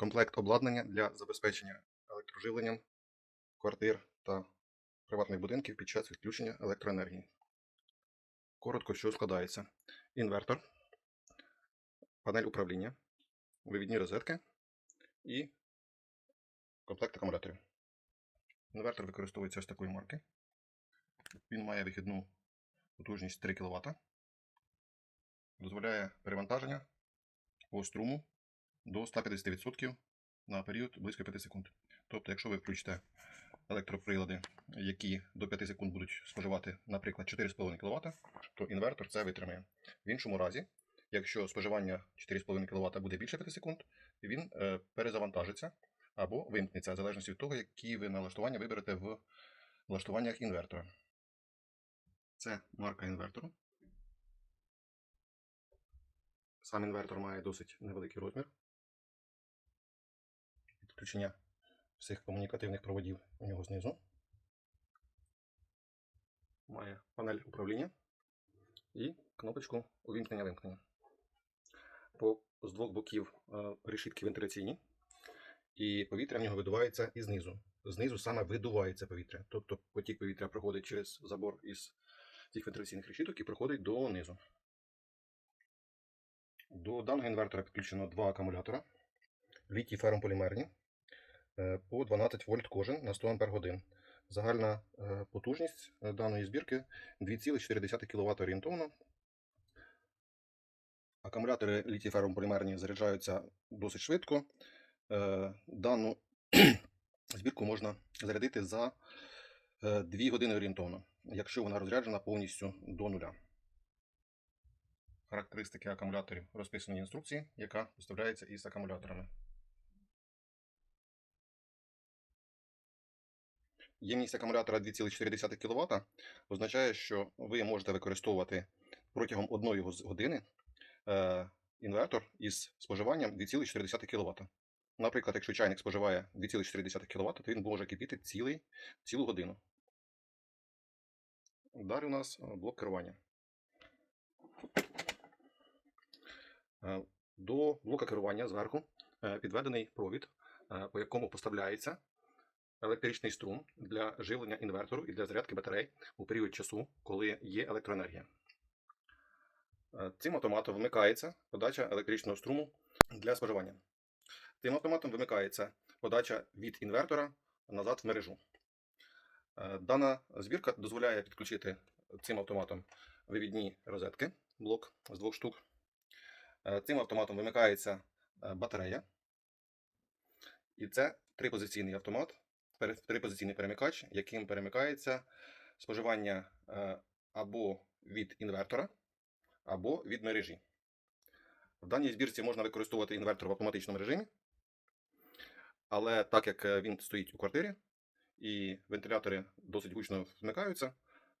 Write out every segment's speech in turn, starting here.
комплект обладнання для забезпечення електроживленням квартир та приватних будинків під час відключення електроенергії. Коротко, що складається: інвертор, панель управління, вивідні розетки і комплект акумуляторів. Інвертор використовується ось такої марки. Він має вихідну потужність 3 кВт. Дозволяє перевантаження по струму до 150% на період близько 5 секунд. Тобто, якщо ви включите електроприлади, які до 5 секунд будуть споживати, наприклад, 4,5 кВт, то інвертор це витримає. В іншому разі, якщо споживання 4,5 кВт буде більше 5 секунд, він е, перезавантажиться або вимкнеться, в залежності від того, які ви налаштування виберете в налаштуваннях інвертора. Це марка інвертору. Сам інвертор має досить невеликий розмір. Підключення всіх комунікативних проводів у нього знизу. Має панель управління і кнопочку увімкнення-вимкнення. По, з двох боків е, решітки вентиляційні, і повітря в нього видувається і знизу. Знизу саме видувається повітря. Тобто потік повітря проходить через забор із цих вентиляційних решіток і проходить донизу. До даного інвертора підключено два акумулятора літій ферромполімерні по 12 вольт кожен на 100 ампер годин. Загальна е, потужність е, даної збірки 2,4 кВт орієнтовно. Акумулятори літій ферромполімерні заряджаються досить швидко. Е, Дану збірку можна зарядити за 2 години орієнтовно, якщо вона розряджена повністю до нуля. Характеристики акумуляторів розписані в інструкції, яка поставляється із акумуляторами. Ємність акумулятора 2,4 кВт означає, що ви можете використовувати протягом 1 години е, інвертор із споживанням 2,4 кВт. Наприклад, якщо чайник споживає 2,4 кВт, то він може кипіти цілий, цілу годину. Далі у нас е, блок керування. Е, До блока керування зверху підведений провід, по якому поставляється електричний струм для живлення інвертору і для зарядки батарей у період часу, коли є електроенергія. Е, Цим автоматом вмикається подача електричного струму для споживання. Цим автоматом вимикається подача від інвертора назад в мережу. Е, Дана збірка дозволяє підключити цим автоматом вивідні розетки, блок з двох штук. Е, Цим автоматом вимикається батарея. І це трипозиційний автомат, трипозиційний перемикач, яким перемикається споживання е, або від інвертора, або від мережі. В даній збірці можна використовувати інвертор в автоматичному режимі, але так як е, він стоїть у квартирі і вентилятори досить гучно вмикаються,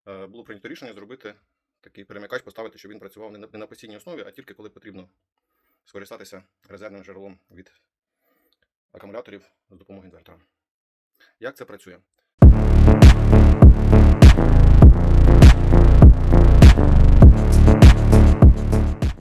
е, було прийнято рішення зробити такий перемикач, поставити, щоб він працював не на, постійній основі, а тільки коли потрібно скористатися резервним джерелом від акумуляторів з допомогою інвертора. Як це працює?